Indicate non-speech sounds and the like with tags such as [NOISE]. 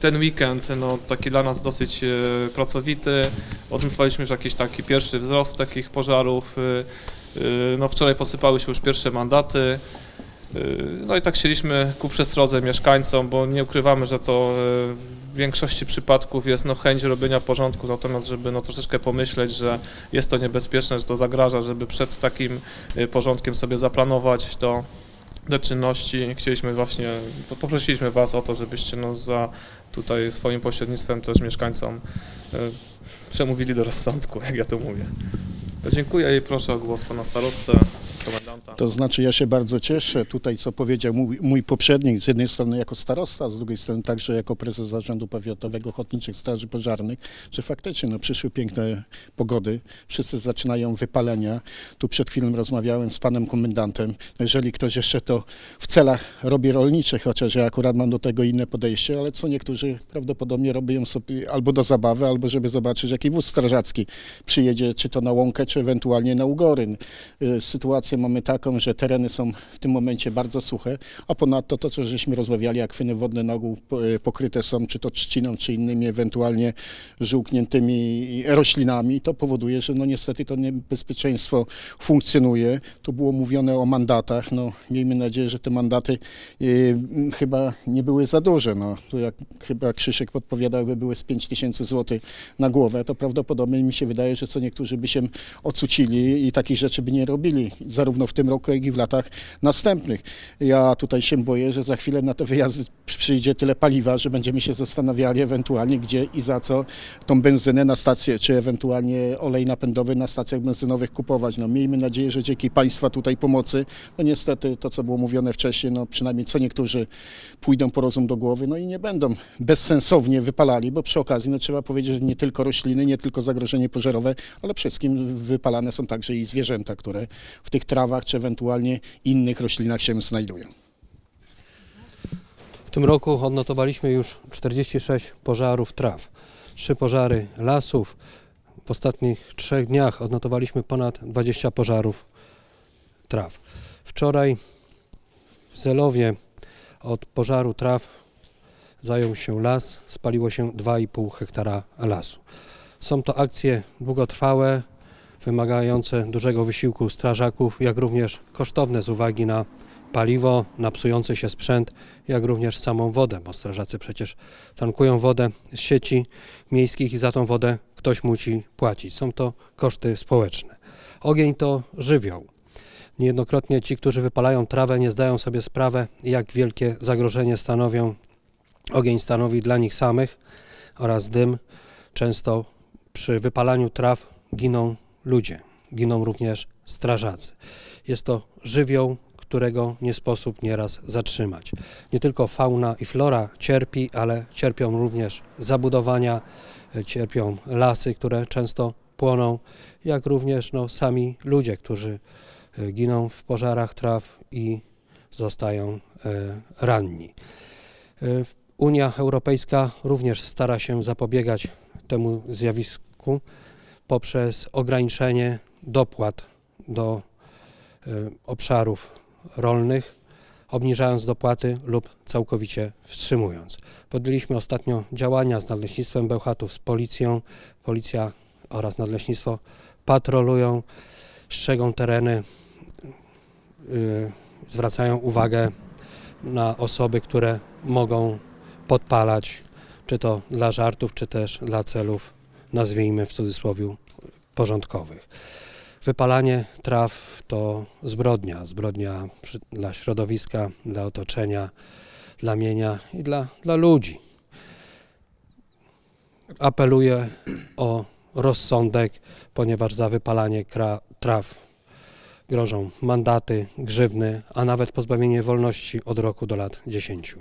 Ten weekend no, taki dla nas dosyć e, pracowity. Odnotowaliśmy już jakiś taki pierwszy wzrost takich pożarów. E, e, No, wczoraj posypały się już pierwsze mandaty. No i tak chcieliśmy ku przestrodze mieszkańcom, bo nie ukrywamy, że to w większości przypadków jest no, chęć robienia porządku, natomiast żeby no, troszeczkę pomyśleć, że jest to niebezpieczne, że to zagraża, żeby przed takim porządkiem sobie zaplanować to te czynności. Chcieliśmy właśnie, po- poprosiliśmy Was o to, żebyście no, za tutaj swoim pośrednictwem też mieszkańcom e, przemówili do rozsądku, [LAUGHS] jak ja to mówię. To dziękuję i proszę o głos pana starostę, komendanta. To znaczy ja się bardzo cieszę tutaj, co powiedział mój, mój poprzednik, z jednej strony jako starosta, z drugiej strony także jako prezes Zarządu Powiatowego Ochotniczych Straży Pożarnych, że faktycznie no, przyszły piękne pogody, wszyscy zaczynają wypalenia. Tu przed chwilą rozmawiałem z panem komendantem. No, Jeżeli ktoś jeszcze to w celach robi rolniczych, chociaż ja akurat mam do tego inne podejście, ale co niektórzy prawdopodobnie robią sobie albo do zabawy, albo żeby zobaczyć, jaki wóz strażacki przyjedzie, czy to na łąkę, czy ewentualnie na Ugoryn. Y, Sytuację mamy taką, że tereny są w tym momencie bardzo suche, a ponadto to, co żeśmy rozmawiali, akweny wodne na ogół y, pokryte są czy to trzciną, czy innymi ewentualnie żółkniętymi roślinami, to powoduje, że no niestety to niebezpieczeństwo funkcjonuje. Tu było mówione o mandatach, no miejmy nadzieję, że te mandaty m, chyba nie były za duże, no tu jak chyba Krzysiek podpowiadał, by były z 5 tysięcy złotych na głowę, to prawdopodobnie mi się wydaje, że co niektórzy by się ocucili i takich rzeczy by nie robili, zarówno w tym roku, jak i w latach następnych. Ja tutaj się boję, że za chwilę na te wyjazdy przyjdzie tyle paliwa, że będziemy się zastanawiali ewentualnie gdzie i za co tą benzynę na stację, czy ewentualnie olej napędowy na stacjach benzynowych kupować. No miejmy nadzieję, że dzięki Państwa tutaj pomocy, no niestety to, co było mówione wcześniej, no przynajmniej co niektórzy pójdą po rozum do głowy, no i nie będą bezsensownie wypalali, bo przy okazji no, trzeba powiedzieć, że nie tylko rośliny, nie tylko zagrożenie pożarowe, ale przede wszystkim wypalane są także i zwierzęta, które w tych trawach czy ewentualnie innych roślinach się znajdują. W tym roku odnotowaliśmy już 46 pożarów traw, 3 pożary lasów. W ostatnich trzech dniach odnotowaliśmy ponad 20 pożarów traw. Wczoraj w Zelowie od pożaru traw zajął się las, spaliło się 2,5 hektara lasu. Są to akcje długotrwałe, wymagające dużego wysiłku strażaków, jak również kosztowne z uwagi na paliwo, na psujący się sprzęt, jak również samą wodę, bo strażacy przecież tankują wodę z sieci miejskich i za tą wodę ktoś musi płacić. Są to koszty społeczne. Ogień to żywioł. Niejednokrotnie ci, którzy wypalają trawę, nie zdają sobie sprawy, jak wielkie zagrożenie stanowią ogień stanowi dla nich samych oraz dym. Często przy wypalaniu traw giną ludzie, giną również strażacy. Jest to żywioł, którego nie sposób nieraz zatrzymać. Nie tylko fauna i flora cierpi, ale cierpią również zabudowania, e, cierpią lasy, które często płoną, jak również no, sami ludzie, którzy e, giną w pożarach traw i zostają e, ranni. Unia Europejska również stara się zapobiegać temu zjawisku poprzez ograniczenie dopłat do e, obszarów rolnych, obniżając dopłaty lub całkowicie wstrzymując. Podjęliśmy ostatnio działania z Nadleśnictwem Bełchatów, z policją. Policja oraz Nadleśnictwo patrolują, strzegą tereny, y, zwracają uwagę na osoby, które mogą podpalać, czy to dla żartów, czy też dla celów, nazwijmy w cudzysłowie, porządkowych. Wypalanie traw to zbrodnia, zbrodnia przy, dla środowiska, dla otoczenia, dla mienia i dla, dla ludzi. Apeluję o rozsądek, ponieważ za wypalanie kra, traw grożą mandaty, grzywny, a nawet pozbawienie wolności od roku do lat 10.